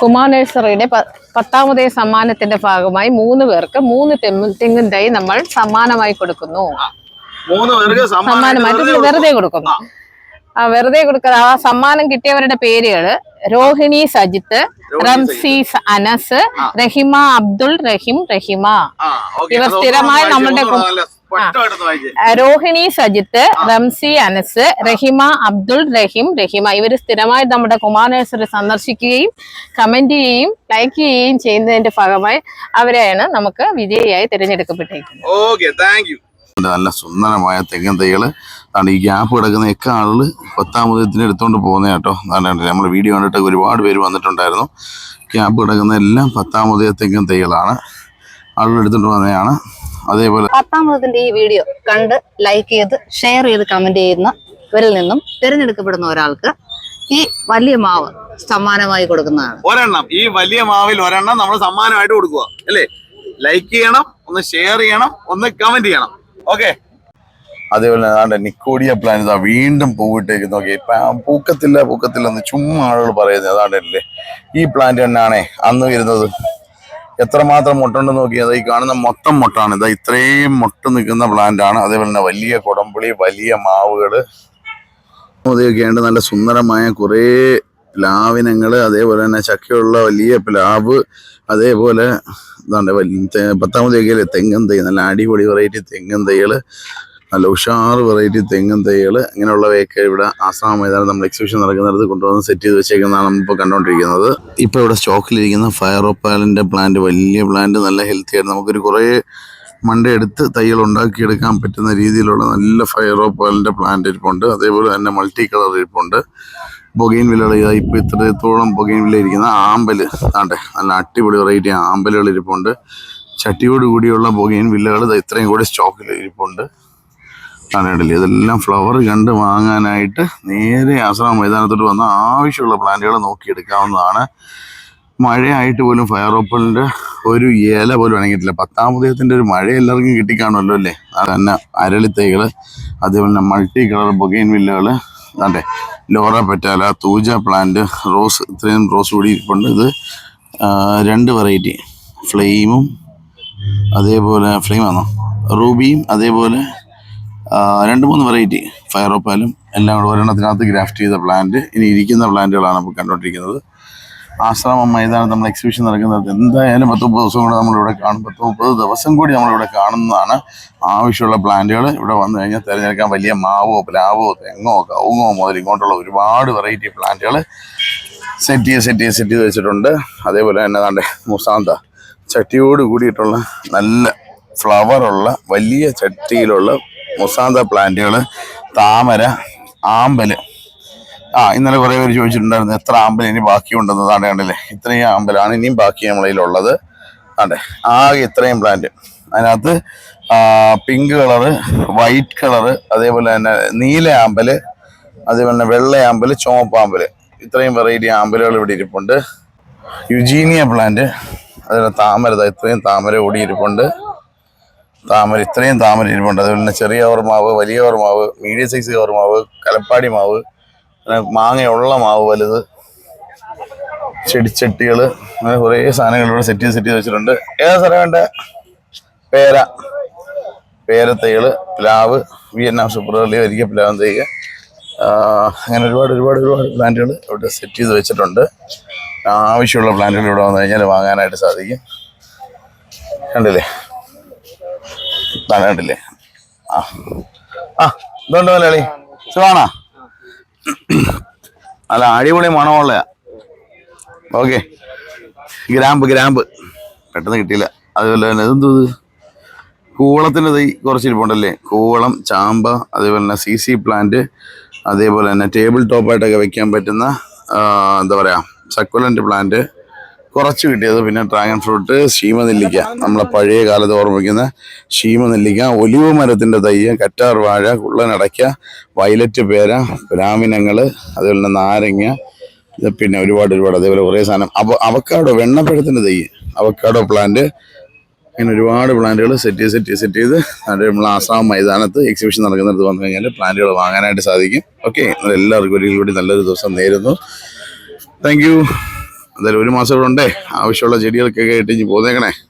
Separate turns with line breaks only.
കുമാർ നഴ്സറിയുടെ പത്താമതേ സമ്മാനത്തിന്റെ ഭാഗമായി മൂന്ന് പേർക്ക് മൂന്ന് തെങ്ങ് തെങ്ങിൻ തൈ നമ്മൾ സമ്മാനമായി കൊടുക്കുന്നു.
മൂന്ന് പേർക്ക്
സമ്മാനമായിട്ട്
സമ്മാനം
വെറുതെ കൊടുക്കുന്നു ആ. വെറുതെ കൊടുക്കുന്ന ആ സമ്മാനം കിട്ടിയവരുടെ പേരുകൾ രോഹിണി സജിത്ത് റംസീസ് അനസ് റഹിമ അബ്ദുൾ റഹിം റഹിമ. ഇവർ സ്ഥിരമായി ആ, രോഹിണി സജിത്ത് റംസി അനസ് റഹിമ അബ്ദുൾ റഹിം റഹിമ. ഇവർ സ്ഥിരമായി നമ്മുടെ കുമാർ നഴ്സറി സന്ദർശിക്കുകയും കമന്റ് ചെയ്യുകയും ലൈക്ക് ചെയ്യുകയും ചെയ്യുന്നതിന്റെ ഭാഗമായി അവരെയാണ് നമുക്ക് വിജയിയായി
തിരഞ്ഞെടുക്കപ്പെട്ടിരിക്കുന്നത്.
നല്ല സുന്ദരമായ തെങ്ങൻ തൈകൾ അതാണ് ഈ ഗ്യാപ്പ് കിടക്കുന്ന ഒക്കെ ആളുകൾ പത്താമതത്തിന് എടുത്തോണ്ട് പോകുന്ന കേട്ടോ. നമ്മൾ വീഡിയോ കണ്ടിട്ട് ഒരുപാട് പേര് വന്നിട്ടുണ്ടായിരുന്നു. ഗ്യാപ്പ് കിടക്കുന്ന എല്ലാം പത്താമതയ തെങ്ങൻ തൈകളാണ് ആളുകൾ എടുത്തോണ്ട് പോകുന്നതാണ് അതേപോലെ.
പത്താമതത്തിന്റെ ഈ വീഡിയോ കണ്ട് ലൈക്ക് ചെയ്ത് ഷെയർ ചെയ്ത് കമന്റ് ചെയ്യുന്നവരിൽ നിന്നും തിരഞ്ഞെടുക്കപ്പെടുന്ന ഒരാൾക്ക് ഈ വലിയ മാവ് സമ്മാനമായി കൊടുക്കുന്നതാണ്.
ഒരെണ്ണം. ഈ വലിയ മാവിൽ ഒരെണ്ണം നമ്മൾ സമ്മാനമായിട്ട് കൊടുക്കുക. അല്ലേ? ലൈക്ക് ചെയ്യണം ഒന്ന് ഷെയർ ചെയ്യണം ഒന്ന് കമന്റ് ചെയ്യണം. ഓക്കെ
അതേപോലെ അതാണ്ട് നിക്കോഡിയ പ്ലാൻ ഇതാ വീണ്ടും പൂവിട്ടേക്ക് നോക്കി പൂക്കത്തില്ല പൂക്കത്തില്ല എന്ന് ചുമ്മാ ആളുകൾ പറയുന്നത്. അതാണ്ടല്ലേ ഈ പ്ലാന്റ് തന്നെയാണേ. അന്ന് വരുന്നത് എത്രമാത്രം മുട്ടുണ്ട് നോക്കിയത് ഈ കാണുന്ന മൊത്തം മുട്ടാണ്. ഇതാ ഇത്രയും മുട്ട് നിൽക്കുന്ന പ്ലാന്റ് ആണ്. അതേപോലെ തന്നെ വലിയ കുടംപുളി വലിയ മാവുകൾ. അതൊക്കെ ഉണ്ട് നല്ല സുന്ദരമായ കുറേ പ്ലാവിനങ്ങൾ അതേപോലെ തന്നെ ചക്കയുള്ള വലിയ പ്ലാവ് അതേപോലെ ഇതാണ്ട് വലിയ പത്താമത് ഏക്കയിലെ തെങ്ങൻ തൈ നല്ല അടിപൊളി വെറൈറ്റി തെങ്ങൻ തൈകൾ നല്ല ഉഷാറ് വെറൈറ്റി തെങ്ങും തൈകൾ ഇങ്ങനെയുള്ളവയൊക്കെ ഇവിടെ ആസാം മൈതാനം നമ്മൾ എക്സിബിഷൻ നടക്കുന്നിടത്ത് കൊണ്ടുവന്ന് സെറ്റ് ചെയ്ത് വെച്ചേക്കുന്നതാണ് നമ്മളിപ്പോൾ കണ്ടുകൊണ്ടിരിക്കുന്നത് ഇപ്പോൾ ഇവിടെ സ്റ്റോക്കിലിരിക്കുന്ന ഫയറോപ്പാലിന്റെ പ്ലാന്റ് വലിയ പ്ലാന്റ് നല്ല ഹെൽത്തി ആയിട്ട് നമുക്കൊരു കുറേ മണ്ടയെടുത്ത് തൈകൾ ഉണ്ടാക്കിയെടുക്കാൻ പറ്റുന്ന രീതിയിലുള്ള നല്ല ഫയറോപ്പാലിന്റെ പ്ലാന്റ് ഇരിപ്പുണ്ട്. അതേപോലെ തന്നെ മൾട്ടി കളർ ഇരിപ്പുണ്ട് ബൊഗൈൻ വിലകൾ ഇപ്പോൾ ഇത്രത്തോളം ബൊഗൈൻ വില ഇരിക്കുന്ന ആമ്പൽ. ആണ്ടെ നല്ല അടിപൊളി വെറൈറ്റി ആമ്പലുകൾ ഇരിപ്പുണ്ട്. ചട്ടിയോട് കൂടിയുള്ള ബൊഗൈൻ വില്ലകൾ ഇത്രയും കൂടി സ്റ്റോക്കിൽ ഇരിപ്പുണ്ട്. കണ്ടില്ലേ ഇതെല്ലാം ഫ്ലവർ കണ്ട് വാങ്ങാനായിട്ട് നേരെ ആശ്രമ മൈതാനത്തോട്ട് വന്ന ആവശ്യമുള്ള പ്ലാന്റുകൾ നോക്കിയെടുക്കാവുന്നതാണ്. മഴയായിട്ട് പോലും ഫയർ ഓപ്പണിന്റെ ഒരു ഇല പോലും അണങ്ങിയിട്ടില്ല പത്താമതയത്തിന്റെ ഒരു മഴ എല്ലാവർക്കും കിട്ടിക്കാണുമല്ലോ അല്ലേ? തന്നെ അരളിത്തൈകൾ അതേപോലെ മൾട്ടി കളർ ബൊഗൈൻ വില്ലകൾ അതെ ലോറ പെറ്റാല തൂജ പ്ലാന്റ് റോസ് ഇത്രയും റോസ് കൂടി ഇരിപ്പുണ്ട്. ഇത് രണ്ട് വെറൈറ്റി ഫ്ലെയിമും അതേപോലെ ഫ്ലെയിമാണോ റൂബിയും അതേപോലെ രണ്ട് മൂന്ന് വെറൈറ്റി ഫയറോപ്പാലും എല്ലാം കൂടെ ഒരെണ്ണത്തിനകത്ത് ഗ്രാഫ്റ്റ് ചെയ്ത പ്ലാന്റ് ഇനി ഇരിക്കുന്ന പ്ലാന്റുകളാണ് നമുക്ക് കണ്ടുകൊണ്ടിരിക്കുന്നത്. ആശ്രമം മൈതാനം നമ്മൾ എക്സിബിഷൻ നടക്കുന്നത് എന്തായാലും പത്ത് മുപ്പത് ദിവസം കൂടെ നമ്മളിവിടെ കാണും. പത്ത് മുപ്പത് ദിവസം കൂടി നമ്മളിവിടെ കാണുന്നതാണ് ആവശ്യമുള്ള പ്ലാന്റുകൾ ഇവിടെ വന്നു കഴിഞ്ഞാൽ തിരഞ്ഞെടുക്കാൻ വലിയ മാവോ പ്ലാവോ തെങ്ങോ കവുങ്ങോ മുതൽ ഇങ്ങോട്ടുള്ള ഒരുപാട് വെറൈറ്റി പ്ലാന്റുകൾ സെറ്റ് ചെയ്ത് സെറ്റ് ചെയ്ത് സെറ്റ് ചെയ്ത് വെച്ചിട്ടുണ്ട്. അതേപോലെ തന്നെ ദാണ്ടെ മുസാന്ത ചട്ടിയോട് കൂടിയിട്ടുള്ള നല്ല ഫ്ലവറുള്ള വലിയ ചട്ടിയിലുള്ള മുസാന്ത പ്ലാന്റുകൾ താമര ആമ്പൽ. ആ ഇന്നലെ കുറേ പേര് ചോദിച്ചിട്ടുണ്ടായിരുന്നു എത്ര ആമ്പൽ ഇനി ബാക്കിയുണ്ടെന്ന് താണ്ടെ കണ്ടില്ലേ? ഇത്രയും ആമ്പലാണ് ഇനിയും ബാക്കി നമ്മളതിലുള്ളത് അതെ ആകെ ഇത്രയും പ്ലാന്റ്. അതിനകത്ത് പിങ്ക് കളറ് വൈറ്റ് കളറ് അതേപോലെ തന്നെ നീല ആമ്പൽ അതേപോലെ തന്നെ വെള്ള ആമ്പൽ ചുവപ്പ് ഇത്രയും വെറൈറ്റി ആമ്പലുകൾ ഇവിടെ ഇരിപ്പുണ്ട്. യുജീനിയ പ്ലാന്റ് അതേപോലെ താമര ഇത്രയും താമര ഓടിയിരിപ്പുണ്ട് താമര ഇത്രയും താമര ഇരിപ്പുണ്ട്. അതുപോലെ തന്നെ ചെറിയ ഓർമാവ് വലിയ ഓർമാവ് മീഡിയം സൈസ് ഓർമാവ് കലപ്പാടി മാവ് പിന്നെ മാങ്ങയുള്ള മാവ് വലുത് ചെടിച്ചട്ടികൾ അങ്ങനെ കുറേ സാധനങ്ങൾ ഇവിടെ സെറ്റ് ചെയ്ത് സെറ്റ് ചെയ്ത് വെച്ചിട്ടുണ്ട്. ഏതാ സ്ഥലം വേണ്ട? പേര പേരത്തൈകൾ പ്ലാവ് വിയറ്റ്നാം സൂപ്പർ വലിയ വരിക പ്ലാവ് തൈക അങ്ങനെ ഒരുപാട് ഒരുപാട് ഒരുപാട് പ്ലാന്റുകൾ ഇവിടെ സെറ്റ് ചെയ്ത് വെച്ചിട്ടുണ്ട്. ആവശ്യമുള്ള പ്ലാന്റുകൾ ഇവിടെ വന്നു കഴിഞ്ഞാൽ വാങ്ങാനായിട്ട് സാധിക്കും. കണ്ടില്ലേ? ഇതാണ് കണ്ടില്ലേ ആ ഇതുണ്ട് മലയാളി? സുഖാണോ? അല്ല അടിപൊളി മണമുള്ള. ഓക്കെ. ഗ്രാമ്പ് ഗ്രാമ്പ്. പെട്ടെന്ന് കിട്ടിയില്ല. അതുപോലെ തന്നെ ഇതെന്തോ ഇത്? കൂവളത്തിന്റെ തൈ കുറച്ചിരിപ്പുണ്ടല്ലേ കൂവളം ചാമ്പ അതേപോലെ തന്നെ സി സി പ്ലാന്റ് അതേപോലെ തന്നെ ടേബിൾ ടോപ്പായിട്ടൊക്കെ വെക്കാൻ പറ്റുന്ന എന്താ പറയുക സക്കുലന്റ് പ്ലാന്റ് കുറച്ച് കിട്ടിയത് പിന്നെ ഡ്രാഗൺ ഫ്രൂട്ട് ശീമനെല്ലിക്ക. നമ്മളെ പഴയ കാലത്ത് ഓർമ്മിക്കുന്ന ശീമനെല്ലിക്ക ഒലിവ് മരത്തിന്റെ തയ്യ് കറ്റാർ വാഴ കുള്ളനടയ്ക്ക വയലറ്റ് പേര ബ്രാഹ്മിനങ്ങൾ അതുപോലെ തന്നെ നാരങ്ങ പിന്നെ ഒരുപാട് ഒരുപാട് അതേപോലെ കുറേ സാധനം. അപ്പോൾ അവക്കാടോ വെണ്ണപ്പഴത്തിന്റെ തയ്യ് അവക്കാടോ പ്ലാന്റ് അങ്ങനെ ഒരുപാട് പ്ലാന്റുകൾ സെറ്റ് ചെയ്ത് സെറ്റ് ചെയ്ത് സെറ്റ് ചെയ്ത് അവിടെ നമ്മൾ ആസാം മൈതാനത്ത് എക്സിബിഷൻ നടക്കുന്നിടത്ത് വന്നു കഴിഞ്ഞാൽ പ്ലാന്റുകൾ വാങ്ങാനായിട്ട് സാധിക്കും. ഓക്കെ എല്ലാവർക്കും ഒരിക്കൽ കൂടി നല്ലൊരു ദിവസം നേരുന്നു. താങ്ക് എന്തായാലും ഒരു മാസം ഇവിടെ ഉണ്ടേ. ആവശ്യമുള്ള ചെടികൾക്കൊക്കെ ഇട്ടിഞ്ഞ് പോന്നേക്കണേ.